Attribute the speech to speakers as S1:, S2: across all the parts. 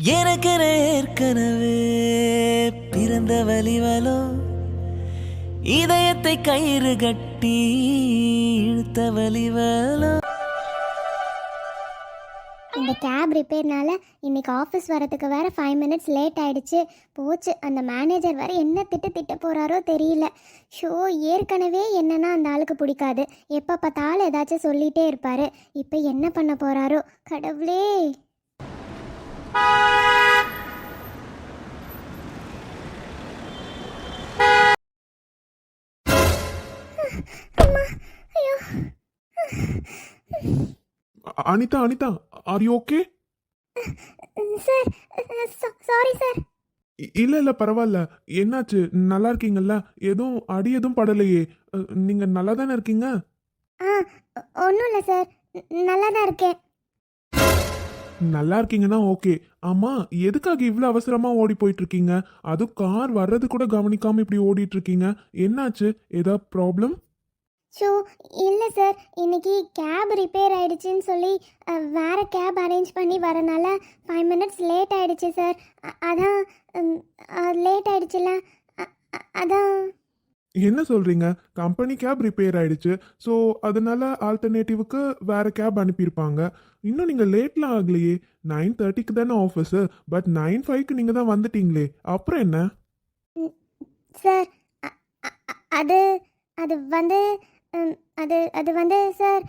S1: எனக்கென ஏற்கனவே பிறந்த வலிவலோ இதயத்தை கயிறு கட்டி இழுத்த வலிவலோ
S2: இந்த கேப் ரிப்பேர்னால இன்னைக்கு ஆஃபீஸ் வரதுக்கு வேற ஃபைவ் மினிட்ஸ் லேட் ஆயிடுச்சு. போச்சு. அந்த மேனேஜர் வேற என்ன திட்டு திட்ட போறாரோ தெரியல. ஷோ ஏற்கனவே என்னன்னா அந்த ஆளுக்கு பிடிக்காது. எப்போ பார்த்தாலும் ஏதாச்சும் சொல்லிட்டே இருப்பாரு. இப்போ என்ன பண்ண போறாரோ? கடவுளே!
S3: Anitha Anitha are you okay
S2: sir sorry. Sir
S3: இல்ல இல்ல பரவாயில்ல. என்னாச்சு? நல்லா இருக்கீங்கல்ல? எதுவும் அடி எதுவும் படலையே. நீங்க நல்லா தானே இருக்கீங்க?
S2: ஆ ஒன்றும் இல்லை சார். நல்லா தான் இருக்கேன்.
S3: நல்லா இருக்கீங்கன்னா ஓகே. ஆமா எதுக்காக இவ்வளவு அவசரமா ஓடி போயிட்டு இருக்கீங்க அதுவும் கார் வர்றது கூட கவனிக்காம இப்படி ஓடிட்டு இருக்கீங்க என்னாச்சு? ஏதா ப்ராப்ளம்?
S2: ஷோ இல்லை சார். இன்னைக்கு கேப் ரிப்பேர் ஆயிடுச்சுன்னு சொல்லி வேறு வேற கேப் அரேஞ்ச் பண்ணி வரனால ஃபைவ் மினிட்ஸ் லேட் ஆயிடுச்சு சார். அதான் லேட் ஆயிடுச்சுல அதான்.
S3: என்ன சொல்றீங்க? கம்பெனி கேப் ரிப்பேர் ஆயிடுச்சு. ஸோ அதனால ஆல்டர்னேட்டிவ்க்கு வேற கேப் அனுப்பியிருப்பாங்க. இன்னும் நீங்க லேட்லாம் ஆகலையே. நைன் தேர்ட்டிக்கு தானே ஆஃபீஸு பட் நைன் ஃபைவ்க்கு நீங்க தான் வந்துட்டீங்களே. அப்புறம் என்ன?
S2: சார் அது அது வந்து அது அது வந்து சார்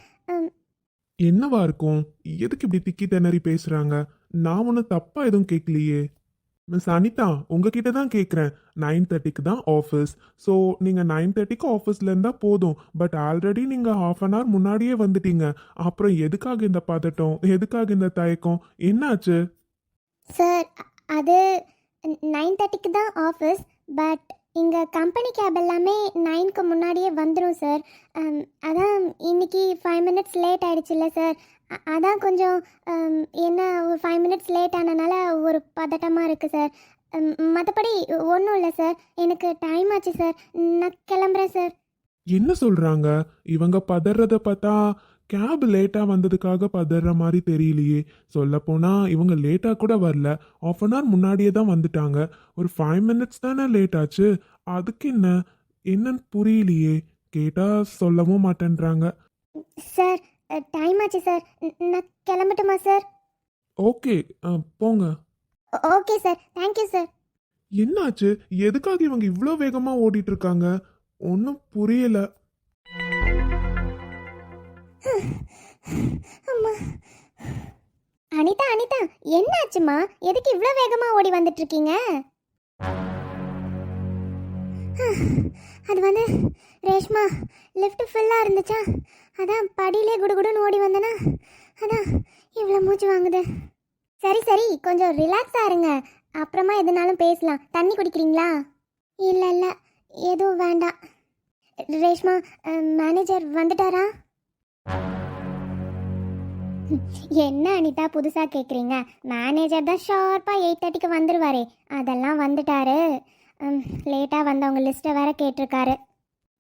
S3: என்னவா இருக்கும்? எதுக்கு இப்படி திக்கி திணறி பேசுறாங்க? நான் ஒன்றும் தப்பா எதுவும் கேட்கலையே. மிஸ் அனிதா உங்ககிட்ட தான் கேட்குறேன் நைன் தேர்ட்டிக்கு தான் ஆஃபீஸ் ஸோ நீங்கள் நைன் தேர்ட்டிக்கு ஆஃபீஸில் இருந்தால் போதும். பட் ஆல்ரெடி நீங்கள் ஹாஃப் அன் ஹவர் முன்னாடியே வந்துட்டீங்க. அப்புறம் எதுக்காக இந்த பதட்டம்? எதுக்காக இந்த தயக்கம்? என்னாச்சு?
S2: சார் அது நைன் தேர்ட்டிக்கு தான் ஆஃபீஸ் பட் இங்கே கம்பெனி கேப் எல்லாமே நைனுக்கு முன்னாடியே வந்துடும் சார் um, அதான் இன்னைக்கு ஃபைவ் மினிட்ஸ் லேட் ஆகிடுச்சுல்ல சார் அதான் கொஞ்சம் um, என்ன ஒரு ஃபைவ் மினிட்ஸ் லேட் ஆனனால ஒரு பதட்டமாக இருக்குது சார் மற்றபடி ஒன்றும் இல்லை சார். எனக்கு டைம் ஆச்சு சார். நான் கிளம்புறேன் சார்.
S3: என்ன சொல்றாங்க? இவங்க பதறத பார்த்தா கேப் லேட்டா வந்ததுக்காக பதற மாதிரி தெரியலையே. சொல்ல போனா இவங்க லேட்டா கூட வரல. ஆஃப் அன் ஹவர் முன்னாடியே தான் வந்துட்டாங்க. ஒரு ஃபைவ் மினிட்ஸ் தானே லேட் ஆச்சு. அதுக்கு என்ன? என்னன்னு புரியலையே. கேட்டா சொல்லவும் மாட்டேன்றாங்க.
S2: சார் டைம் ஆச்சு சார். நான் கிளம்பட்டுமா சார்?
S3: ஓகே போங்க.
S2: Okay sir. Thank you sir.
S3: என்னாச்சு? எதுக்காக இவங்க இவ்வளோ வேகமா ஓடிட்டு இருக்காங்க ஒன்றும் புரியல.
S2: அம்மா. அனிதா அனிதா என்னாச்சுமா எதுக்கு இவ்வளோ வேகமா ஓடி வந்துட்டு இருக்கீங்க அது வந்து ரேஷ்மா லிஃப்ட் ஃபுல்லாக இருந்துச்சா? அதான் படியிலே குடுகுடுன்னு ஓடி வந்தேனா? அதான் இவ்வளோ மூச்சு வாங்குது. சரி சரி. கொஞ்சம் ரிலாக்ஸாக இருங்க. அப்புறமா எதுனாலும் பேசலாம். தண்ணி குடிக்கிறீங்களா? இல்லை இல்லை. எதுவும் வேண்டாம். ரேஷ்மா மேனேஜர் வந்துட்டாரா? என்ன அனிதா புதுசாக கேட்குறீங்க மேனேஜர் தான் ஷார்ப்பாக எயிட் தேர்ட்டிக்கு வந்துடுவாரே அதெல்லாம் வந்துட்டாரு. லேட்டாக வந்தவங்க லிஸ்ட்டை வேற கேட்டிருக்காரு.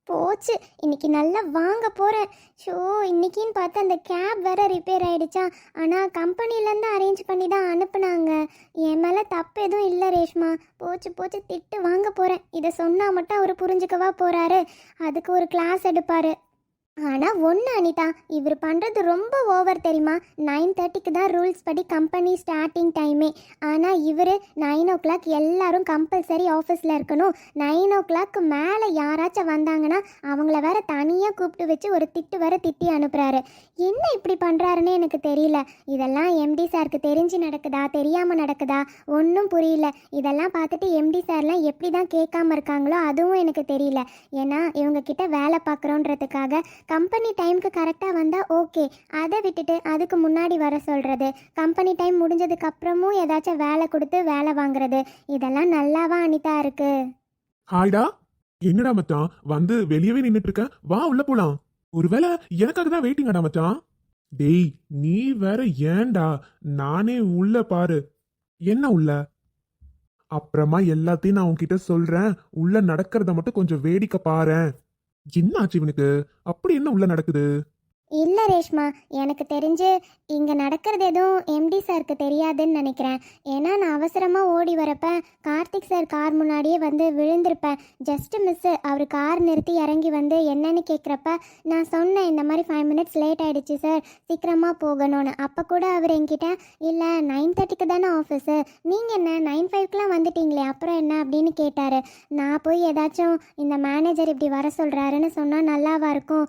S2: போச்சு. இன்னைக்கு நல்லா வாங்க போகிறேன் ஷோ இன்னைக்குன்னு பார்த்து அந்த கேப் வேற ரிப்பேர் ஆயிடுச்சா. ஆனால் கம்பெனிலேருந்து அரேஞ்ச் பண்ணி தான் அனுப்புனாங்க. என் மேலே தப்பு எதுவும் இல்லை ரேஷ்மா. போச்சு போச்சு திட்டு வாங்க போகிறேன் இதை சொன்னால் மட்டும் அவர் புரிஞ்சுக்கவா போகிறாரு அதுக்கு ஒரு கிளாஸ் எடுப்பார். ஆனால் ஒன்று அனிதா இவர் பண்ணுறது ரொம்ப ஓவர் தெரியுமா? நைன் தேர்ட்டிக்கு தான் ரூல்ஸ் படி கம்பெனி ஸ்டார்டிங் டைமே ஆனால் இவர் நைன் ஓ கிளாக் எல்லாரும் கம்பல்சரி ஆஃபீஸில் இருக்கணும். நைன் ஓ கிளாக் மேலே யாராச்சும் வந்தாங்கன்னா அவங்கள வேற தனியாக கூப்பிட்டு வச்சு ஒரு திட்டு வேற திட்டி அனுப்புகிறாரு என்ன இப்படி பண்ணுறாருன்னு எனக்கு தெரியல. இதெல்லாம் எம்டி சாருக்கு தெரிஞ்சு நடக்குதா? தெரியாமல் நடக்குதா? ஒன்றும் புரியல. இதெல்லாம் பார்த்துட்டு எம்டி சார்லாம் எப்படி தான் கேட்காம இருக்காங்களோ அதுவும் எனக்கு தெரியல. ஏன்னா இவங்கக்கிட்ட வேலை பார்க்குறோன்றதுக்காக கம்பெனி டைம்க்கு கரெக்டாக வந்தால் ஓகே. அதை விட்டுட்டு அதுக்கு முன்னாடி வர சொல்கிறது கம்பெனி டைம் முடிஞ்சதுக்கு அப்புறமும் ஏதாச்சும் வேலை கொடுத்து வேலை வாங்குறது. இதெல்லாம் நல்லாவா அனிதா இருக்கு?
S3: ஹாய்டா என்னடா மச்சான்? வந்து வெளியவே நின்றுட்டு இருக்க. வா உள்ள போலாம். ஒருவேளை எனக்காக தான் வெயிட்டிங்கடா மச்சான். டேய் நீ வேற ஏன்டா? நானே உள்ள பாரு. என்ன உள்ள? அப்புறமா எல்லாத்தையும் நான் உன்கிட்ட சொல்றேன். உள்ள நடக்கிறத மட்டும் கொஞ்சம் வேடிக்கை பாரேன். என்ன ஆச்சு இவனுக்கு? அப்படி என்ன உள்ள நடக்குது?
S2: இல்லை ரேஷ்மா எனக்கு தெரிஞ்சு இங்கே நடக்கிறது எதுவும் எம்டி சாருக்கு தெரியாதுன்னு நினைக்கிறேன். ஏன்னா நான் அவசரமாக ஓடி வரப்ப கார்த்திக் சார் கார் முன்னாடியே வந்து விழுந்திருப்பேன். ஜஸ்ட் மிஸ்ஸு அவர் கார் நிறுத்தி இறங்கி வந்து என்னன்னு கேட்குறப்ப நான் சொன்னேன் இந்த மாதிரி ஃபைவ் மினிட்ஸ் லேட் ஆகிடுச்சு சார் சீக்கிரமாக போகணும்னு. அப்போ கூட அவர் என்கிட்ட இல்லை நைன் தேர்ட்டிக்கு தானே ஆஃபீஸு நீங்கள் என்ன நைன் ஃபைவ்க்கெலாம் வந்துட்டீங்களே அப்புறம் என்ன? அப்படின்னு கேட்டார். நான் போய் ஏதாச்சும் இந்த மேனேஜர் இப்படி வர சொல்கிறாருன்னு சொன்னால் நல்லாவா இருக்கும்.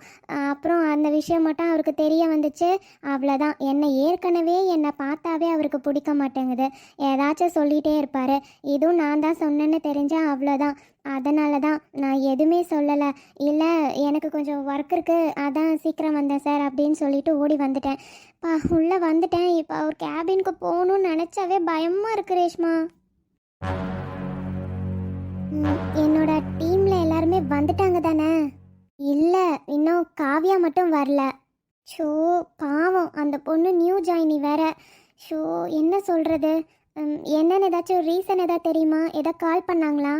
S2: அப்புறம் அந்த விஷயம் மட்டும் அவருக்கு தெரிய வந்துச்சு. அவ்வளோதான் என்னை ஏற்கனவே என்னை பார்த்தாவே அவருக்கு பிடிக்க மாட்டேங்குது. ஏதாச்சும் சொல்லிகிட்டே இருப்பார். இதுவும் நான் தான் சொன்னேன்னு தெரிஞ்சால் அவ்வளோதான் அதனால தான் நான் எதுவுமே சொல்லலை. இல்லை எனக்கு கொஞ்சம் ஒர்க் இருக்குது அதான் சீக்கிரம் வந்தேன் சார் அப்படின்னு சொல்லிட்டு ஓடி வந்துட்டேன். பா உள்ளே வந்துட்டேன். இப்போ அவர் கேபினுக்கு போகணும்னு நினச்சாவே பயமாக இருக்கு ரேஷ்மா. என்னோட டீமில் எல்லாருமே வந்துட்டாங்க தானே? இல்லை இன்னும் காவியா மட்டும் வரல. ஷோ பாவம் அந்த பொண்ணு நியூ ஜாயினி வேற. ஷோ என்ன சொல்கிறது என்னன்னு ஏதாச்சும் ரீசன் ஏதாவது தெரியுமா? ஏதாவது கால் பண்ணாங்களா?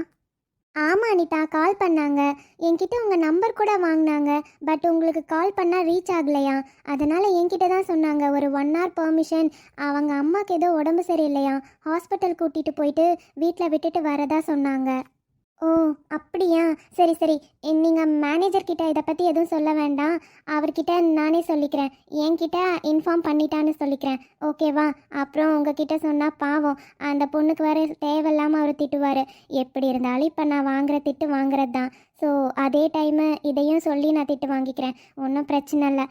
S2: ஆமாம் அனிதா கால் பண்ணாங்க. என்கிட்ட உங்கள் நம்பர் கூட வாங்கினாங்க. பட் உங்களுக்கு கால் பண்ணால் ரீச் ஆகலையா? அதனால் என்கிட்ட தான் சொன்னாங்க. ஒரு ஒன் ஹவர் பெர்மிஷன் அவங்க அம்மாவுக்கு ஏதோ உடம்பு சரியில்லையா? ஹாஸ்பிட்டல் கூட்டிகிட்டு போயிட்டு வீட்டில் விட்டுட்டு வரதா சொன்னாங்க. ஓ அப்படியா? சரி சரி. நீங்கள் மேனேஜர்கிட்ட இதை பற்றி எதுவும் சொல்ல வேண்டாம். அவர்கிட்ட நானே சொல்லிக்கிறேன். என்கிட்ட இன்ஃபார்ம் பண்ணிட்டான்னு சொல்லிக்கிறேன். ஓகேவா அப்புறம் உங்ககிட்ட சொன்னால் பாவம். அந்த பொண்ணுக்கு வேறு தேவையில்லாமல் அவர் திட்டுவார். எப்படி இருந்தாலும் இப்போ நான் வாங்குற திட்டு வாங்குறது தான் ஸோ அதே டைமு இதையும் சொல்லி நான் திட்டு வாங்கிக்கிறேன். ஒன்றும் பிரச்சனை இல்லை.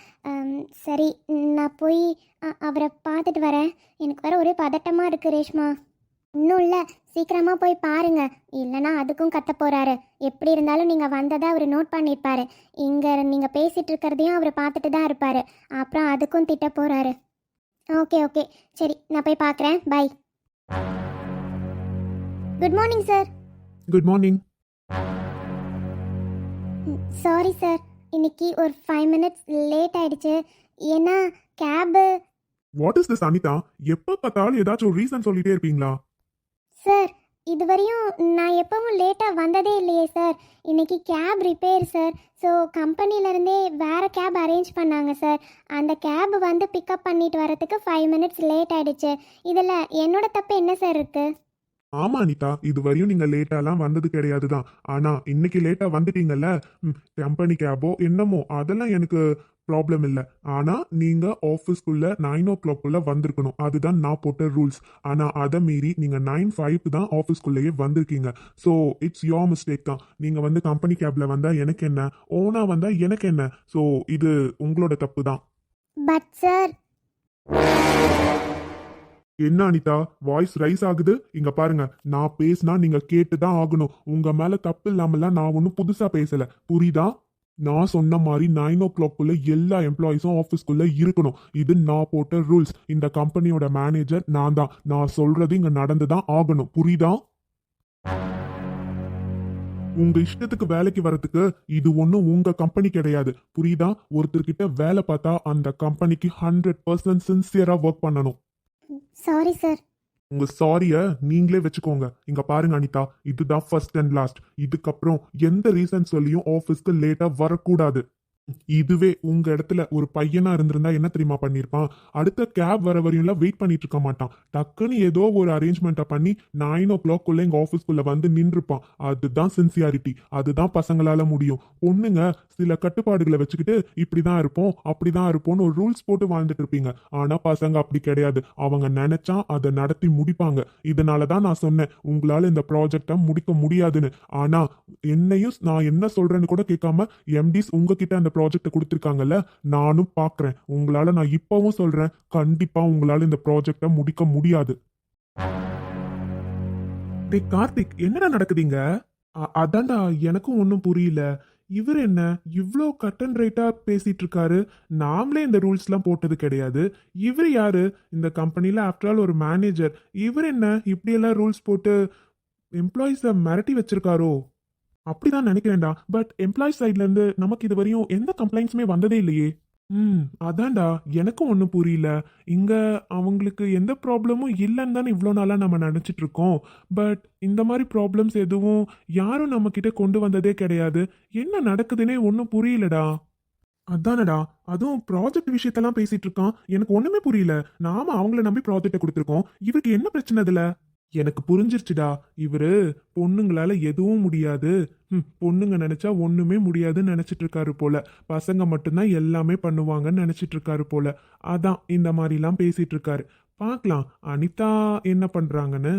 S2: சரி. நான் போய் அவரை பார்த்துட்டு வரேன். எனக்கு வேறு ஒரே பதட்டமாக இருக்குது ரேஷ்மா. இன்னும் இல்லை. சீக்கிரமாக போய் பாருங்க. இல்லைனா அதுக்கும் கத்த போறாரு. எப்படி இருந்தாலும் நீங்கள் வந்ததை அவர் நோட் பண்ணியிருப்பாரு இங்கே நீங்கள் பேசிட்டு இருக்கிறதையும் அவர் பார்த்துட்டு தான் இருப்பார். அப்புறம் அதுக்கும் திட்ட போறாரு. Okay okay. சரி நான் போய் பார்க்குறேன் bye good morning sir
S3: good morning
S2: sorry sir இன்னைக்கு ஒரு ஃபைவ் மினிட்ஸ் லேட் ஆயிடுச்சு. ஏன்னா cab
S3: what is this Anitha எப்போ பார்த்தாலும் ஏதாச்சும் ஒரு ரீசன் சொல்லிட்டே இருப்பீங்களா?
S2: சார் இதுவரையும் நான் எப்பவும் லேட்டாக வந்ததே இல்லையே சார். இன்னைக்கு கேப் ரிப்பேர் சார். ஸோ கம்பெனிலேருந்தே வேறு கேப் அரேஞ்ச் பண்ணாங்க சார். அந்த கேப் வந்து பிக்கப் பண்ணிட்டு வரதுக்கு ஃபைவ் மினிட்ஸ் லேட் ஆயிடுச்சு. இதில் என்னோட தப்பு என்ன சார் இருக்குது
S3: ஆமா அனிதா. இது வரையும் நீங்க லேட்டாலாம் வந்தது கிடையாது தான் ஆனா இன்னைக்கு லேட்டா வந்துட்டீங்கல்ல? கம்பெனி கேபோ என்னமோ? அதெல்லாம் எனக்கு ப்ராப்ளம் இல்லை. ஆனா நீங்க ஆஃபீஸ்க்குள்ள நைன் ஓ கிளாக்குள்ள வந்திருக்கணும். அதுதான் நான் போட்ட ரூல்ஸ் ஆனா அதை மீறி நீங்க நைன் ஃபைவ்க்கு தான் ஆஃபீஸ்க்குள்ளேயே வந்திருக்கீங்க. ஸோ இட்ஸ் யோர் மிஸ்டேக் தான். நீங்க வந்து கம்பெனி கேப்ல வந்தா எனக்கு என்ன? ஓனா வந்தா எனக்கு என்ன? ஸோ இது உங்களோட தப்பு தான்.
S2: பட் சார்
S3: என்ன அனிதா? வாய்ஸ் ரைஸ் ஆகுது? இங்க பாருங்க. நான் பேசினா நீங்க கேட்டு தான் ஆகணும். உங்க மேல தப்பு இல்லாமலாம் நான் ஒன்றும் புதுசா பேசல. புரியுதா? நான் சொன்ன மாதிரி நைன் ஓ கிளாக்குள்ள எல்லா எம்ப்ளாயிஸும் ஆஃபீஸ்க்குள்ள இருக்கணும். இது நான் போட்ட ரூல்ஸ் இந்த கம்பெனியோட மேனேஜர் நான் தான். நான் சொல்றது இங்க நடந்து தான் ஆகணும். புரியுதா? உங்க இஷ்டத்துக்கு வேலைக்கு வரதுக்கு இது ஒன்றும் உங்க கம்பெனி கிடையாது. புரியுதா? ஒருத்தர்கிட்ட வேலை பார்த்தா அந்த கம்பெனிக்கு ஹண்ட்ரட் பர்சன்ட் சின்சியரா ஒர்க் பண்ணணும்.
S2: சாரி சார்
S3: உங்க சாரிய நீங்களே வச்சுக்கோங்க. இங்க பாருங்க அனிதா இதுதான் ஃபர்ஸ்ட் அண்ட் லாஸ்ட் இதுக்கப்புறம் எந்த ரீசன் சொல்லியும் ஆஃபீஸ்க்கு லேட்டா வரக்கூடாது. இதுவே உங்க இடத்துல ஒரு பையனா இருந்திருந்தா என்ன தெரியுமா பண்ணிருப்பான்? அடுத்த கேப் வர வரையும்லாம் வெயிட் பண்ணிட்டு இருக்க மாட்டான். டக்குன்னு ஏதோ ஒரு அரேஞ்ச்மெண்ட்டை பண்ணி நைன் ஓ கிளாக்குள்ள எங்க ஆஃபீஸ்க்குள்ள வந்து நின்றுப்பான். அதுதான் சின்சியாரிட்டி அதுதான் பசங்களால முடியும். பொண்ணுங்க சில கட்டுப்பாடுகளை வச்சுக்கிட்டு இப்படிதான் இருப்போம் அப்படிதான் இருப்போம்னு ஒரு ரூல்ஸ் போட்டு வாழ்ந்துட்டு இருப்பீங்க. ஆனா பசங்க அப்படி கிடையாது. அவங்க நினைச்சா அதை நடத்தி முடிப்பாங்க. இதனால தான் நான் சொன்னேன் உங்களால இந்த ப்ராஜெக்டை முடிக்க முடியாதுன்னு. ஆனா என்னையும் நான் என்ன சொல்றேன்னு கூட கேட்காம எம்டிஸ் உங்ககிட்ட அந்த ப்ராஜெக்டை கொடுத்துருக்காங்கல்ல நானும் பார்க்குறேன் உங்களால் நான் இப்போவும் சொல்கிறேன் கண்டிப்பாக உங்களால் இந்த ப்ராஜெக்டை முடிக்க முடியாது. டே கார்த்திக் என்னடா நடக்குதுங்க? அதான்டா எனக்கும் ஒன்றும் புரியல. இவர் என்ன இவ்வளோ கட் அண்ட் பேசிகிட்டு இருக்காரு நாமளே இந்த ரூல்ஸ்லாம் போட்டது கிடையாது. இவர் யாரு? இந்த கம்பெனியில் ஆஃப்டர் ஆல் ஒரு மேனேஜர் இவர் என்ன இப்படியெல்லாம் ரூல்ஸ் போட்டு எம்ப்ளாயீஸை மிரட்டி வச்சிருக்காரோ? அப்படிதான் நினைக்கிறேன்டா. பட் எம்ப்ளாய் சைட்ல இருந்து நமக்கு இது வரையும் எந்த கம்ப்ளைண்ட்ஸுமே வந்ததே இல்லையே. ம் அதான்டா. எனக்கும் ஒன்றும் புரியல. இங்க அவங்களுக்கு எந்த ப்ராப்ளமும் இல்லைன்னு தானே இவ்வளோ நாளாக நம்ம நினச்சிட்டு இருக்கோம். பட் இந்த மாதிரி ப்ராப்ளம்ஸ் எதுவும் யாரும் நம்ம கிட்ட கொண்டு வந்ததே கிடையாது. என்ன நடக்குதுன்னே ஒன்றும் புரியலடா. அதானடா. அதுவும் ப்ராஜெக்ட் விஷயத்தெல்லாம் பேசிட்டு இருக்கான். எனக்கு ஒண்ணுமே புரியல. நாம அவங்கள நம்பி ப்ராஜெக்டை கொடுத்துருக்கோம். இவருக்கு என்ன பிரச்சனை இதுல எனக்கு புரிஞ்சிருச்சுடா. இவரு பொண்ணுங்களால எதுவும் முடியாது. ம், பொண்ணுங்க நினைச்சா ஒண்ணுமே முடியாதுன்னு நினைச்சிட்டு இருக்காரு போல. பசங்க மட்டும்தான் எல்லாமே பண்ணுவாங்கன்னு நினைச்சிட்டு இருக்காரு போல. அதான் இந்த மாதிரிலாம் பேசிட்டு இருக்காரு பார்க்கலாம் அனிதா என்ன பண்றாங்கன்னு.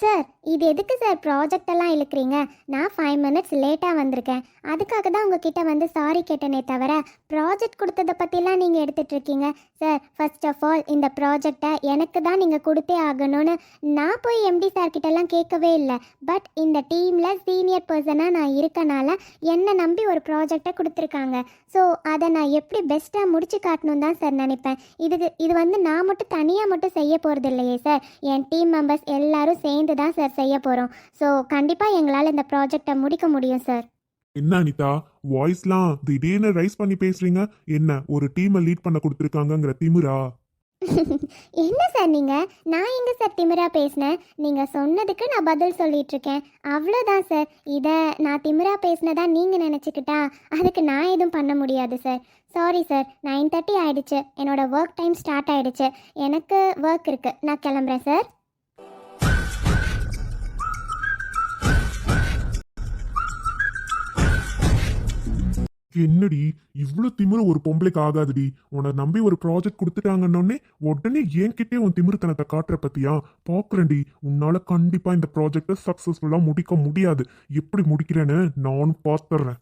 S2: சார் இது எதுக்கு சார் ப்ராஜெக்ட் எல்லாம் இழுக்கிறீங்க? நான் ஃபைவ் மினிட்ஸ் லேட்டாக வந்திருக்கேன். அதுக்காக தான் உங்ககிட்ட வந்து சாரி கேட்டனே தவிர ப்ராஜெக்ட் கொடுத்ததை பற்றிலாம் நீங்கள் எடுத்துகிட்டு இருக்கீங்க. சார் ஃபர்ஸ்ட் ஆஃப் ஆல் இந்த ப்ராஜெக்டை எனக்கு தான் நீங்கள் கொடுத்தே ஆகணும்னு நான் போய் எம்டி சார்கிட்டலாம் கேட்கவே இல்லை. பட் இந்த டீமில் சீனியர் பர்சனாக நான் இருக்கனால என்னை நம்பி ஒரு ப்ராஜெக்டை கொடுத்துருக்காங்க. ஸோ அதை நான் எப்படி பெஸ்ட்டாக முடிச்சு காட்டணும் தான் சார் நினைப்பேன். இதுக்கு இது வந்து நான் மட்டும் தனியாக மட்டும் செய்ய போகிறது இல்லையே சார். என் டீம் மெம்பர்ஸ் எல்லாரும் சேர்ந்து தான் சார் செய்ய போகிறோம் ஸோ கண்டிப்பாக எங்களால் இந்த ப்ராஜெக்டை முடிக்க முடியும் சார்
S3: என்ன அனிதா? வாய்ஸ்லாம் திடீர்னு ரைஸ் பண்ணி பேசுறீங்க. என்ன ஒரு டீமை லீட் பண்ண கொடுத்துருக்காங்கங்கிற திமிரா?
S2: என்ன சார் நீங்கள் நான் எங்கே சார் திமிரா பேசினேன்? நீங்கள் சொன்னதுக்கு நான் பதில் சொல்லிட்டு இருக்கேன். அவ்வளோதான் சார் இதை நான் திமிரா பேசினதா நீங்கள் நினச்சிக்கிட்டா அதுக்கு நான் எதுவும் பண்ண முடியாது sir sorry sir nine thirty ஆயிடுச்சு. என்னோட ஒர்க் டைம் ஸ்டார்ட் ஆயிடுச்சு. எனக்கு ஒர்க் இருக்குது நான் கிளம்புறேன் சார்
S3: என்னடி இவ்வளவு திமிரு ஒரு பொம்பளைக்கு ஆகாதுடி. உன்னை நம்பி ஒரு ப்ராஜெக்ட் கொடுத்துட்டாங்கன்னொடனே உடனே என்கிட்டே உன் திமிருத்தனத்தை காட்டுற பத்தியா? பாக்குறேன்டி. உன்னால கண்டிப்பா இந்த ப்ராஜெக்டை சக்சஸ்ஃபுல்லா முடிக்க முடியாது. எப்படி முடிக்கிறேன்னு நானும் பார்த்துறேன்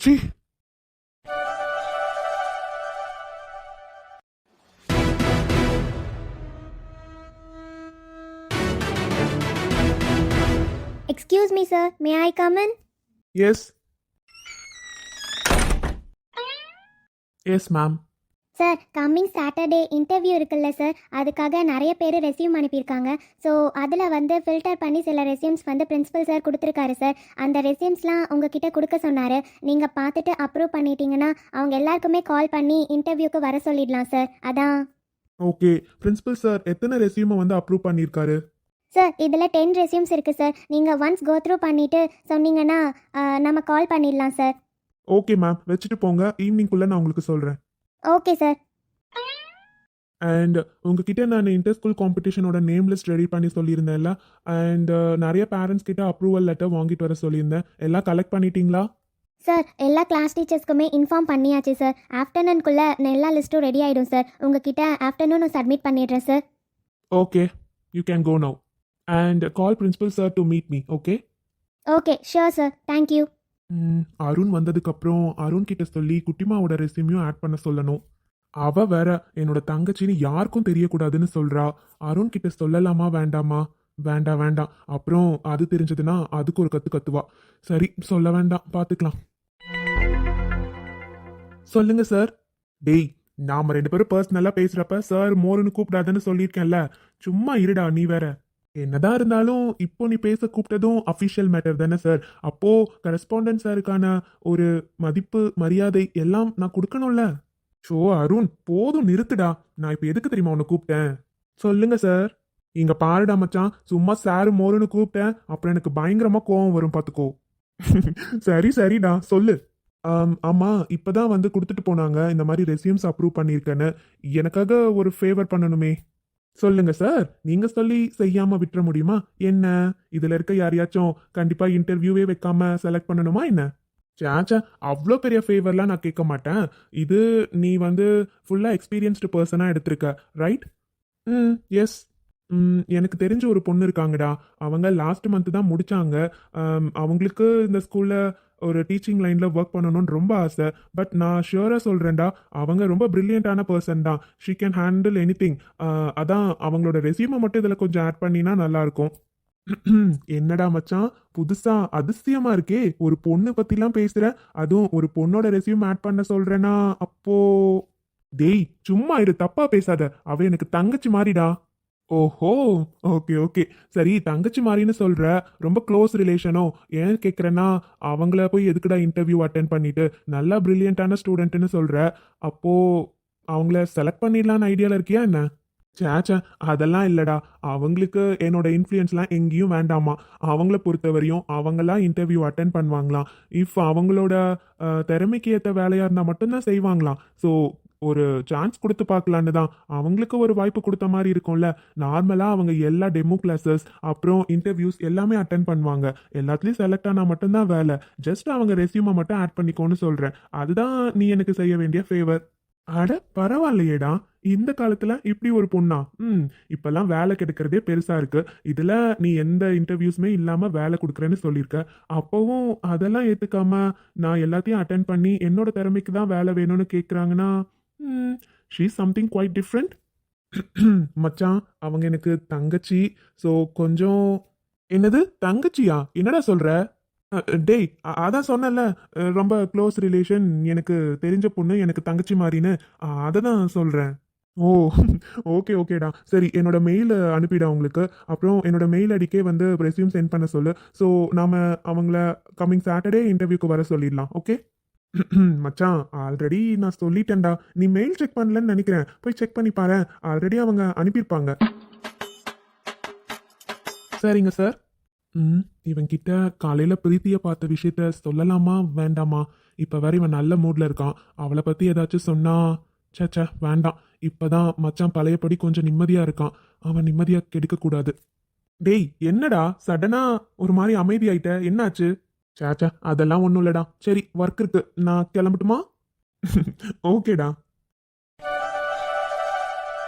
S3: சீ
S2: excuse me sir may I come in
S3: yes yes ma'am
S2: sir coming Saturday interview இருக்குல்ல சார் அதுக்காக நிறைய பேர் ரெஸ்யூம் அனுப்பியிருக்காங்க. ஸோ அதில் வந்து ஃபில்டர் பண்ணி சில ரெஸ்யூம்ஸ் வந்து பிரின்சிபல் சார் கொடுத்துருக்காரு சார் அந்த ரெஸ்யூம்ஸ்லாம் உங்ககிட்ட கொடுக்க சொன்னார். நீங்கள் பார்த்துட்டு அப்ரூவ் பண்ணிட்டீங்கன்னா அவங்க எல்லாருக்குமே கால் பண்ணி இன்டர்வியூக்கு வர சொல்லிடலாம் சார் அதான்.
S3: ஓகே பிரின்சிபல் சார் எத்தனை ரெசியூமை வந்து அப்ரூவ் பண்ணியிருக்காரு?
S2: சார் இதில் டென் ரெஸ்யூம்ஸ் இருக்குது சார் நீங்கள் ஒன்ஸ் கோ த்ரூ பண்ணிவிட்டு சொன்னீங்கன்னா நம்ம கால் பண்ணிடலாம் சார்
S3: ஓகே மேம் வச்சுட்டு போங்க. ஈவினிங்குள்ளே நான் உங்களுக்கு சொல்கிறேன்
S2: ஓகே சார்
S3: அண்ட் உங்ககிட்ட நான் இன்டர் ஸ்கூல் காம்படிஷனோட நேம் லிஸ்ட் ரெடி பண்ணி சொல்லியிருந்தேன்ல. அண்ட் நிறைய பேரண்ட்ஸ் கிட்ட அப்ரூவல் லெட்டர் வாங்கிட்டு வர சொல்லியிருந்தேன். எல்லாம் கலெக்ட் பண்ணிட்டீங்களா?
S2: சார் எல்லா கிளாஸ் டீச்சர்ஸ்க்குமே இன்ஃபார்ம் பண்ணியாச்சு சார் ஆஃப்டர்நூன்குள்ளே எல்லா லிஸ்ட்டும் ரெடி ஆகிடும் சார் உங்ககிட்ட ஆஃப்டர்நூன் சப்மிட் பண்ணிடுறேன் sir
S3: okay you can go now and call principal sir to meet me okay
S2: okay sure sir thank you
S3: Arun வந்ததுக்கப்புறம் அருண் கிட்ட சொல்லி குட்டிமாவோட ரெசியூமையும் ஆட் பண்ண சொல்லணும். அவ வேற என்னோட தங்கச்சின்னு யாருக்கும் தெரியக்கூடாதுன்னு சொல்றா. அருண் கிட்ட சொல்லலாமா வேண்டாமா? வேண்டாம் வேண்டாம் அப்புறம் அது தெரிஞ்சதுன்னா அதுக்கு ஒரு கத்து கத்துவா. சரி சொல்ல வேண்டாம். பார்த்துக்கலாம் சொல்லுங்க சார் டேய் நாம ரெண்டு பேரும் பர்சனலா பேசுறப்ப சார் மோருன்னு கூப்பிடாதன்னு சொல்லியிருக்கேன்ல. சும்மா இருடா நீ வேற. என்னதான் இருந்தாலும் இப்போ நீ பேச கூப்பிட்டதும் அஃபிஷியல் மேட்டர் தானே சார் அப்போ கரஸ்பாண்டன்ட் சாருக்கான ஒரு மதிப்பு மரியாதை எல்லாம் நான் கொடுக்கணும்ல? ஷோ அருண் போதும் நிறுத்துடா. நான் இப்போ எதுக்கு தெரியுமா உன்னை கூப்பிட்டேன்? சொல்லுங்க சார் இங்க பாருடா மச்சான். சும்மா சாரு மோருன்னு கூப்பிட்டேன். அப்புறம் எனக்கு பயங்கரமா கோவம் வரும் பாத்துக்கோ. சரி சரிடா. சொல்லு. ஆமாம் ஆமா இப்பதான் வந்து கொடுத்துட்டு போனாங்க. இந்த மாதிரி ரெசியூம்ஸ் அப்ரூவ் பண்ணியிருக்கேன்னு. எனக்காக ஒரு ஃபேவர் பண்ணணுமே. சொல்லுங்க சார். நீங்க சொல்லி செய்யாம விட்டுற முடியுமா? என்ன? இதுல இருக்க யாரையாச்சும் கண்டிப்பா இன்டர்வியூவே வைக்காம செலக்ட் பண்ணணுமா என்ன? சாச்சா அவ்வளோ பெரிய ஃபேவர்லாம் நான் கேட்க மாட்டேன். இது நீ வந்து ஃபுல்லாக எக்ஸ்பீரியன்ஸ்டு பர்சனாக எடுத்திருக்க ரைட் ம் எஸ் ம், எனக்கு தெரிஞ்ச ஒரு பொண்ணு இருக்காங்கடா. அவங்க லாஸ்ட் மந்த் தான் முடிச்சாங்க. அவங்களுக்கு இந்த ஸ்கூலில் ஒரு டீச்சிங் லைனில் ஒர்க் பண்ணணும்னு ரொம்ப ஆசை. பட் நான் ஷியூராக சொல்கிறேன்டா அவங்க ரொம்ப ப்ரில்லியண்ட்டான பர்சன் தான். She can handle anything அதான் அவங்களோட ரெசியூமை மட்டும் இதில் கொஞ்சம் ஆட் பண்ணினா நல்லாயிருக்கும் என்னடா மச்சான் புதுசா அதிசயமா இருக்கே. ஒரு பொண்ணு பத்திலாம் பேசுற அதுவும் ஒரு பொண்ணோட ரெசியூம் ஆட் பண்ண சொல்றேன்னா அப்போ டேய் சும்மா இரு தப்பா பேசாத. அவ எனக்கு தங்கச்சி மாறிடா. ஓஹோ ஓகே ஓகே. சரி தங்கச்சி மாதிரின்னு சொல்ற ரொம்ப க்ளோஸ் ரிலேஷனோ ஏன் கேட்குறேன்னா அவங்கள போய் எதுக்குடா இன்டர்வியூ அட்டென்ட் பண்ணிட்டு நல்லா பிரில்லியண்டான ஸ்டூடெண்ட்னு சொல்ற. அப்போ அவங்கள செலக்ட் பண்ணிடலான்னு ஐடியால இருக்கியா என்ன? சேச்சா அதெல்லாம் இல்லடா. அவங்களுக்கு என்னோட இன்ஃப்ளூயன்ஸ்லாம் எங்கேயும் வேண்டாமா? அவங்கள பொறுத்தவரையும் அவங்களாம் இன்டர்வியூ அட்டன் பண்ணுவாங்களாம். இஃப் அவங்களோட திறமைக்கு ஏற்ற வேலையாக இருந்தால் மட்டும்தான் செய்வாங்களாம். ஸோ ஒரு சான்ஸ் கொடுத்து பார்க்கலான்னு தான். அவங்களுக்கு ஒரு வாய்ப்பு கொடுத்த மாதிரி இருக்கும்ல. நார்மலாக அவங்க எல்லா டெமோ கிளாஸஸ் அப்புறம் இன்டர்வியூஸ் எல்லாமே அட்டன் பண்ணுவாங்க. எல்லாத்துலேயும் செலக்ட் ஆனால் மட்டும்தான் வேலை. ஜஸ்ட் அவங்க ரெஸ்யூமை மட்டும் ஆட் பண்ணிக்கோன்னு சொல்கிறேன் அதுதான் நீ எனக்கு செய்ய வேண்டிய ஃபேவர் அட பரவாயில்லையேடா. இந்த காலத்துல இப்படி ஒரு பொண்ணா? ம் இப்பெல்லாம் வேலை கிடைக்கிறதே பெருசா இருக்கு. இதுல நீ எந்த இன்டர்வியூஸுமே இல்லாம வேலை கொடுக்குறேன்னு சொல்லியிருக்க அப்போவும் அதெல்லாம் ஏத்துக்காம நான் எல்லாத்தையும் அட்டன் பண்ணி என்னோட திறமைக்கு தான் வேலை வேணும்னு கேக்குறாங்கன்னா ஷீ சம்திங் குவைட் டிஃப்ரெண்ட் மச்சான் அவங்க எனக்கு தங்கச்சி. ஸோ கொஞ்சம் என்னது? தங்கச்சியா? என்னடா சொல்ற? டேய் அதான் சொன்னேன்ல. ரொம்ப க்ளோஸ் ரிலேஷன் எனக்கு தெரிஞ்ச பொண்ணு எனக்கு தங்கச்சி மாதிரின்னு அதை தான் சொல்கிறேன் ஓ ஓகே ஓகேடா சரி என்னோட மெயில் அனுப்பிடா உங்களுக்கு. அப்புறம் என்னோட மெயில் அடிக்கே வந்து ரெஸ்யூம் சென்ட் பண்ண சொல்லு. ஸோ நாம் அவங்கள கம்மிங் சாட்டர்டே இன்டர்வியூக்கு வர சொல்லிடலாம் ஓகே மச்சான் ஆல்ரெடி நான் சொல்லிட்டேன்டா. நீ மெயில் செக் பண்ணலன்னு நினைக்கிறேன். போய் செக் பண்ணி பாரு. ஆல்ரெடி அவங்க அனுப்பியிருப்பாங்க. சரிங்க சார் ம் இவன் கிட்ட காலையில் பிரீத்திய பார்த்த விஷயத்த சொல்லலாமா? வேண்டாமா? இப்போ வேற இவன் நல்ல மூடில் இருக்கான். அவளை பற்றி ஏதாச்சும் சொன்னா ச்சே ச்சே வேண்டாம். இப்பதான் மச்சான் பழையபடி கொஞ்சம் நிம்மதியாக இருக்கான். அவன் நிம்மதியாக கெடுக்கக்கூடாது. டேய் என்னடா? சடனாக ஒரு மாதிரி அமைதியாயிட்ட. என்னாச்சு? சேச்சா அதெல்லாம் ஒன்றும் இல்லடா. சரி ஒர்க் இருக்கு. நான் கிளம்பட்டுமா? ஓகேடா.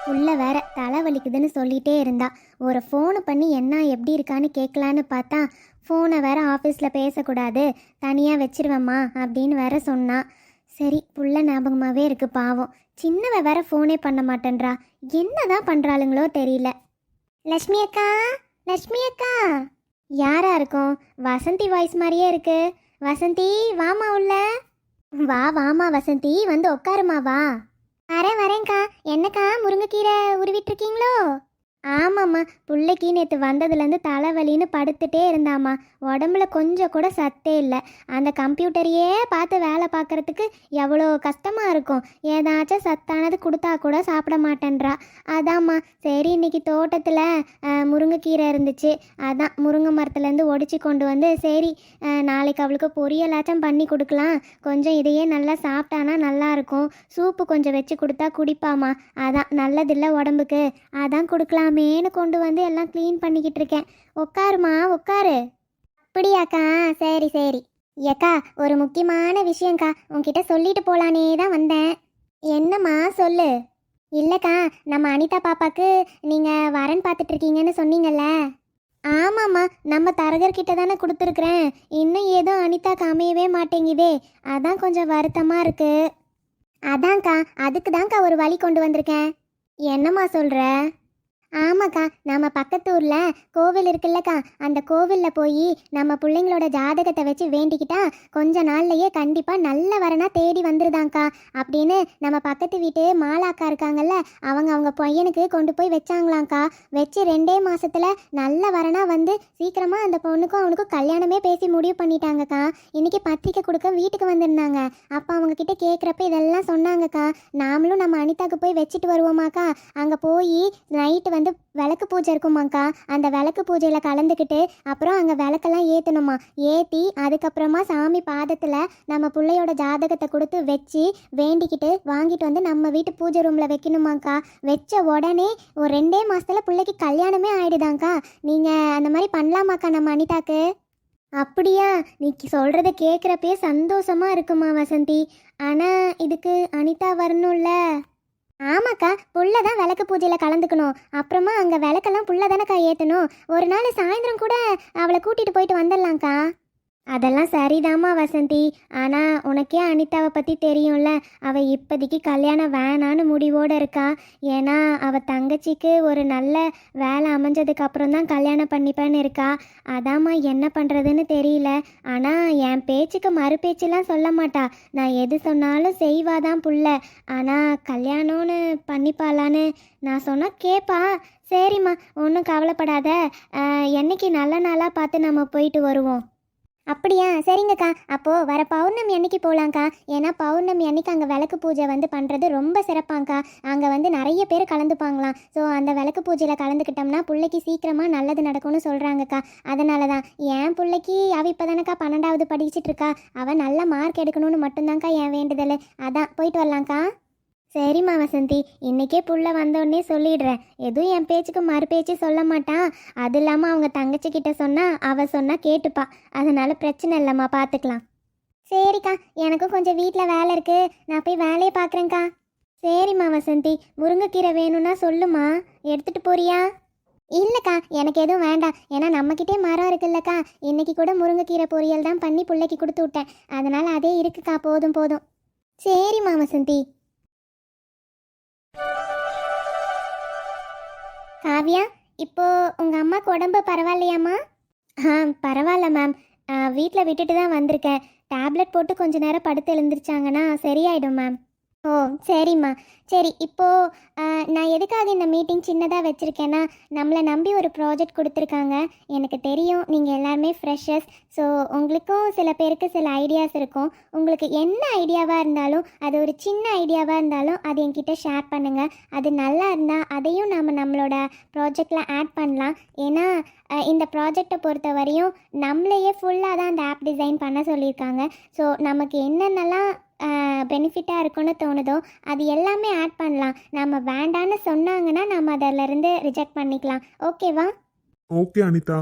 S2: உள்ள வேற தலை வலிக்குதுன்னு சொல்லிட்டே இருந்தா. ஒரு ஃபோனு பண்ணி என்ன எப்படி இருக்கான்னு கேட்கலான்னு பார்த்தா ஃபோனை வேற ஆஃபீஸில் பேசக்கூடாது. தனியாக வச்சிருவேம்மா அப்படின்னு வேற சொன்னா. சரி புள்ள ஞாபகமாகவே இருக்கு பாவம். சின்னவ வேற ஃபோனே பண்ண மாட்டேன்றா. என்னதான் பண்ணுறாளுங்களோ தெரியல. லக்ஷ்மி அக்கா லக்ஷ்மி அக்கா. யாரா இருக்கும்? வசந்தி வாய்ஸ் மாதிரியே இருக்கு. வசந்தி வாமா உள்ள. வா வாமா வசந்தி வந்து உட்காருமா வா. வரேன் வரேன்க்கா. என்னக்கா முருங்கைக்கீரை உருவிட்டு இருக்கீங்களோ? ஆமாம்மா பிள்ளைக்கு நேற்று வந்ததுலேருந்து தலைவலின்னு படுத்துட்டே இருந்தாம்மா. உடம்புல கொஞ்சம் கூட சத்தே இல்லை. அந்த கம்ப்யூட்டரையே பார்த்து வேலை பார்க்குறதுக்கு எவ்வளோ கஷ்டமாக இருக்கும். ஏதாச்சும் சத்தானது கொடுத்தா கூட சாப்பிட மாட்டேன்றா. அதாம்மா சரி இன்னைக்கு தோட்டத்தில் முருங்கைக்கீரை இருந்துச்சு. அதான் முருங்கை மரத்துலேருந்து ஒடிச்சு கொண்டு வந்து சரி நாளைக்கு அவளுக்கு பொரியலாச்சும் பண்ணி கொடுக்கலாம். கொஞ்சம் இதையே நல்லா சாப்பிட்டானா நல்லாயிருக்கும் சூப்பு கொஞ்சம் வச்சு கொடுத்தா குடிப்பாம்மா. அதான் நல்லதில்லை உடம்புக்கு. அதான் கொடுக்கலாம் கொடுக்கலாமேன்னு கொண்டு வந்து எல்லாம் க்ளீன் பண்ணிக்கிட்டு இருக்கேன் உட்காருமா உட்காரு அப்படியாக்கா? சரி சரி. ஏக்கா ஒரு முக்கியமான விஷயம்க்கா. உன்கிட்ட சொல்லிட்டு போலானே தான் வந்தேன். என்னம்மா சொல்லு. இல்லைக்கா நம்ம அனிதா பாப்பாக்கு நீங்கள் வரன் பார்த்துட்டு இருக்கீங்கன்னு சொன்னீங்கல்ல. ஆமாம்மா நம்ம தரகர்கிட்ட தானே கொடுத்துருக்குறேன். இன்னும் ஏதோ அனிதாக்கு அமையவே மாட்டேங்குதே. அதான் கொஞ்சம் வருத்தமாக இருக்கு. அதான்க்கா அதுக்கு தான்க்கா ஒரு வழி கொண்டு வந்திருக்கேன். என்னம்மா சொல்கிற ஆமாக்கா நம்ம பக்கத்து கோவில் இருக்குல்லக்கா. அந்த கோவிலில் போய் நம்ம பிள்ளைங்களோட ஜாதகத்தை வச்சு வேண்டிக்கிட்டா கொஞ்ச நாள்லயே கண்டிப்பாக நல்ல வரனா தேடி வந்துருதாங்க்கா அப்படின்னு நம்ம பக்கத்து வீட்டு மாலாக்கா இருக்காங்கல்ல அவங்க அவங்க பையனுக்கு கொண்டு போய் வச்சாங்களாங்க்கா வச்சு ரெண்டே மாசத்துல நல்ல வரனா வந்து சீக்கிரமாக அந்த பொண்ணுக்கும் அவனுக்கும் கல்யாணமே பேசி முடிவு பண்ணிட்டாங்கக்கா. இன்னைக்கு பத்திரிக்கை கொடுக்க வீட்டுக்கு வந்திருந்தாங்க. அப்போ அவங்க கிட்ட கேட்குறப்ப இதெல்லாம் சொன்னாங்கக்கா. நாமளும் நம்ம அனிதாக்கு போய் வச்சுட்டு வருவோமாக்கா. அங்கே போய் நைட்டு வந்து விளக்கு பூஜை இருக்குமாக்கா அந்த விளக்கு பூஜையில் கலந்துக்கிட்டு அப்புறம் அங்கே விளக்கெல்லாம் ஏற்றணுமா ஏற்றி அதுக்கப்புறமா சாமி பாதத்தில் நம்ம பிள்ளையோட ஜாதகத்தை கொடுத்து வச்சு வேண்டிக்கிட்டு வாங்கிட்டு வந்து நம்ம வீட்டு பூஜை ரூமில் வைக்கணுமாக்கா வச்ச உடனே ஒரு ரெண்டே மாதத்தில் பிள்ளைக்கு கல்யாணமே ஆயிடுதாங்க்கா. நீங்கள் அந்த மாதிரி பண்ணலாமாக்கா நம்ம அனிதாக்கு? அப்படியா? நீ சொல்கிறத கேட்குறப்பே சந்தோஷமா இருக்குமா வசந்தி. ஆனால் இதுக்கு அனிதா வரணும்ல. ஆமாக்கா புள்ள தான் விளக்கு பூஜையில் கலந்துக்கணும். அப்புறமா அங்கே விளக்கெல்லாம் புள்ள தானேக்கா ஏற்றணும் ஒரு நாள் சாயந்தரம் கூட அவளை கூட்டிகிட்டு போயிட்டு வந்துடலாம்க்கா. அதெல்லாம் சரிதாம்மா வசந்தி. ஆனால் உனக்கே அனிதாவை பற்றி தெரியும்ல. அவள் இப்போதைக்கு கல்யாணம் வேணான்னு முடிவோடு இருக்கா. ஏன்னா அவள் தங்கச்சிக்கு ஒரு நல்ல வேலை அமைஞ்சதுக்கப்புறம் தான் கல்யாணம் பண்ணிப்பேன்னு இருக்கா. அதாம்மா என்ன பண்ணுறதுன்னு தெரியல. ஆனால் என் பேச்சுக்கு மறு பேச்செல்லாம் சொல்ல மாட்டா. நான் எது சொன்னாலும் செய்வாதான் புள்ள. ஆனால் கல்யாணம்னு பண்ணிப்பாளான்னு நான் சொன்னால் கேட்பா சரிம்மா ஒன்றும் கவலைப்படாத. என்னைக்கு நல்ல நாளாக பார்த்து நம்ம போயிட்டு வருவோம். அப்படியா? சரிங்கக்கா. அப்போது வர பௌர்ணமி அன்னைக்கு போகலாங்க்கா ஏன்னா பௌர்ணமி அன்னைக்கு அங்கே விளக்கு பூஜை வந்து பண்ணுறது ரொம்ப சிறப்பாங்க்கா அங்கே வந்து நிறைய பேர் கலந்துப்பாங்களாம். ஸோ அந்த விளக்கு பூஜையில் கலந்துக்கிட்டோம்னா பிள்ளைக்கு சீக்கிரமாக நல்லது நடக்கும்னு சொல்கிறாங்கக்கா அதனால தான் என் பிள்ளைக்கு அவள் இப்போ தானக்கா பன்னெண்டாவது படிச்சிட்டு இருக்கா அவள் நல்ல மார்க் எடுக்கணும்னு மட்டும்தான்க்கா என் வேண்டுதல். அதான் போயிட்டு வரலாங்க்கா சரிம்மா வசந்தி இன்னைக்கே புள்ள வந்தோடனே சொல்லிடுறேன். எதுவும் என் பேச்சுக்கு மறு பேச்சு சொல்ல மாட்டான். அது இல்லாமல் அவங்க தங்கச்சிக்கிட்ட சொன்னால் அவள் சொன்னால் கேட்டுப்பா. அதனால் பிரச்சனை இல்லைம்மா பார்த்துக்கலாம் சரிக்கா எனக்கும் கொஞ்சம் வீட்டில் வேலை இருக்குது நான் போய் வேலையை பார்க்குறேங்க்கா சரிம்மா வசந்தி முருங்கைக்கீரை வேணும்னா சொல்லுமா? எடுத்துகிட்டு போறியா? இல்லைக்கா எனக்கு எதுவும் வேண்டாம். ஏன்னா நம்மக்கிட்டே மரம் இருக்குல்லக்கா. இன்னைக்கு கூட முருங்கைக்கீரை பொரியல் தான் பண்ணி பிள்ளைக்கு கொடுத்து விட்டேன். அதனால் அதே இருக்குக்கா போதும் போதும். சரிம்மா வசந்தி. காவ்யா இப்போ உங்கள் அம்மாவுக்கு உடம்பு பரவாயில்லையாம்மா? ஆ பரவாயில்ல மேம் வீட்டில் விட்டுட்டு தான் வந்திருக்கேன். டேப்லெட் போட்டு கொஞ்ச நேரம் படுத்து எழுந்திரிச்சாங்கன்னா சரியாயிடும் மேம் ஓ சரிம்மா. சரி இப்போது நான் எதுக்காக இந்த மீட்டிங் சின்னதாக வச்சுருக்கேன்னா நம்மளை நம்பி ஒரு ப்ராஜெக்ட் கொடுத்துருக்காங்க. எனக்கு தெரியும் நீங்கள் எல்லாருமே ஃப்ரெஷர்ஸ் ஸோ உங்களுக்கும் சில பேருக்கு சில ஐடியாஸ் இருக்கும். உங்களுக்கு என்ன ஐடியாவாக இருந்தாலும் அது ஒரு சின்ன ஐடியாவாக இருந்தாலும் அது என்கிட்ட ஷேர் பண்ணுங்கள் அது நல்லா இருந்தால் அதையும் நாம் நம்மளோட ப்ராஜெக்டில் ஆட் பண்ணலாம். ஏன்னா இந்த ப்ராஜெக்டை பொறுத்த வரையும் நம்மளையே ஃபுல்லாக தான் அந்த ஆப் டிசைன் பண்ண சொல்லியிருக்காங்க. ஸோ நமக்கு என்னென்னலாம் பெனிஃபிட்டாக இருக்கும்னு தோணுதோ அது எல்லாமே ஆட் பண்ணலாம். நம்ம வேண்டான்னு சொன்னாங்கன்னா நம்ம அதிலிருந்து ரிஜெக்ட் பண்ணிக்கலாம். ஓகேவா
S3: ஓகே அனிதா.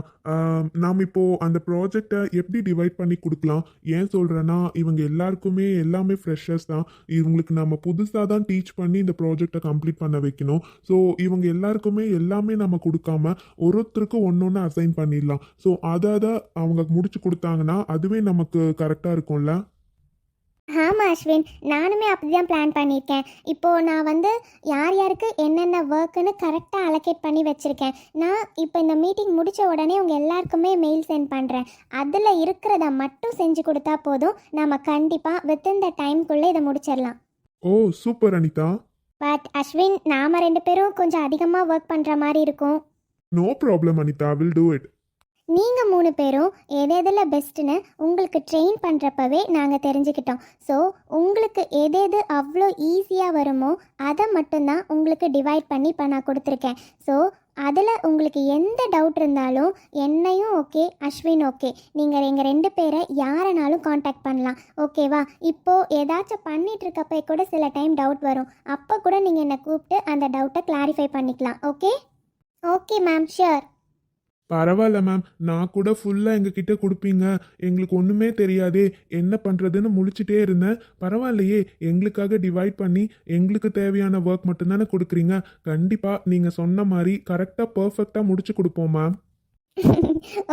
S3: நாம் இப்போது அந்த ப்ராஜெக்டை எப்படி டிவைட் பண்ணி கொடுக்கலாம்? ஏன் சொல்கிறேன்னா இவங்க எல்லாருக்குமே எல்லாமே ஃப்ரெஷர்ஸ் தான். இவங்களுக்கு நம்ம புதுசாக தான் டீச் பண்ணி இந்த ப்ராஜெக்டை கம்ப்ளீட் பண்ண வைக்கணும். ஸோ இவங்க எல்லாருக்குமே எல்லாமே நம்ம கொடுக்காம ஒருத்தருக்கும் ஒன்று ஒன்று அசைன் பண்ணிடலாம். ஸோ அதை அதை அவங்க முடிச்சு கொடுத்தாங்கன்னா அதுவே நமக்கு கரெக்டாக இருக்கும்ல?
S2: ஆமாம் அஸ்வின். நானுமே அப்படி தான் பிளான் பண்ணியிருக்கேன். இப்போது நான் வந்து யார் யாருக்கு என்னென்ன ஒர்க்குன்னு கரெக்டாக அலோகேட் பண்ணி வச்சுருக்கேன். நான் இப்போ இந்த மீட்டிங் முடித்த உடனே உங்கள் எல்லாருக்குமே மெயில் சென்ட் பண்ணுறேன் அதில் இருக்கிறத மட்டும் செஞ்சு கொடுத்தா போதும். நம்ம கண்டிப்பாக வித்தின் த டைம்குள்ளே இதை முடிச்சிடலாம்.
S3: Oh super Anitha.
S2: But Ashwin நாம் ரெண்டு பேரும் கொஞ்சம் அதிகமாக ஒர்க் பண்ணுற மாதிரி இருக்கும்.
S3: No problem Anitha. Will do it
S2: நீங்கள் மூணு பேரும் எது எதில் பெஸ்ட்டுன்னு உங்களுக்கு ட்ரெயின் பண்ணுறப்பவே நாங்கள் தெரிஞ்சுக்கிட்டோம். ஸோ உங்களுக்கு எது எது அவ்வளோ ஈஸியாக வருமோ அதை மட்டும்தான் உங்களுக்கு டிவைட் பண்ணி இப்போ நான் கொடுத்துருக்கேன். ஸோ அதில் உங்களுக்கு எந்த டவுட் இருந்தாலும் என்னையும் ஓகே அஸ்வின் ஓகே நீங்கள் எங்கள் ரெண்டு பேரை யாரனாலும் காண்டாக்ட் பண்ணலாம். ஓகேவா இப்போது ஏதாச்சும் பண்ணிகிட்ருக்கப்போ கூட சில டைம் டவுட் வரும். அப்போ கூட நீங்கள் என்னை கூப்பிட்டு அந்த டவுட்டை கிளாரிஃபை பண்ணிக்கலாம். ஓகே ஓகே மேம் ஷியோர்
S3: பரவாயில்ல மேம் நான் கூட ஃபுல்லாக எங்ககிட்ட கொடுப்பீங்க. எங்களுக்கு ஒன்றுமே தெரியாதே. என்ன பண்ணுறதுன்னு முழிச்சிட்டே இருந்தேன். பரவாயில்லையே. எங்களுக்காக டிவைட் பண்ணி எங்களுக்கு தேவையான ஒர்க் மட்டும்தானே கொடுக்குறீங்க. கண்டிப்பாக நீங்கள் சொன்ன மாதிரி கரெக்டாக பர்ஃபெக்டாக முடிச்சு கொடுப்போம் மேம்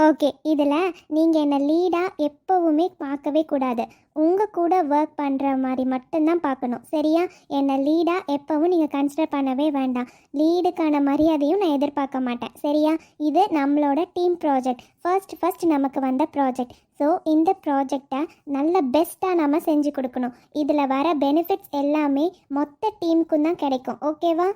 S2: ஓகே இதில் நீங்கள் என்னை லீடாக எப்போவுமே பார்க்கவே கூடாது. உங்கள் கூட ஒர்க் பண்ணுற மாதிரி மட்டும்தான் பார்க்கணும். சரியா? என்னை லீடாக எப்போவும் நீங்கள் கன்சிடர் பண்ணவே வேண்டாம். லீடுக்கான மரியாதையும் நான் எதிர்பார்க்க மாட்டேன். சரியா? இது நம்மளோட டீம் ப்ராஜெக்ட் ஃபர்ஸ்ட் ஃபர்ஸ்ட் நமக்கு வந்த ப்ராஜெக்ட் ஸோ இந்த ப்ராஜெக்டை நல்ல பெஸ்ட்டாக நம்ம செஞ்சு கொடுக்கணும். இதில் வர பெனிஃபிட்ஸ் எல்லாமே மொத்த டீமுக்கும் தான் கிடைக்கும். ஓகேவா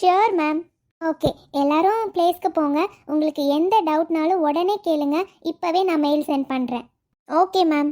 S2: ஷியோர் மேம் ஓகே எல்லாரும் பிளேஸ்க்கு போங்க. உங்களுக்கு எந்த டவுட்னாலும் உடனே கேளுங்க. இப்போவே நான் மெயில் சென்ட் பண்ணுறேன் ஓகே மேம்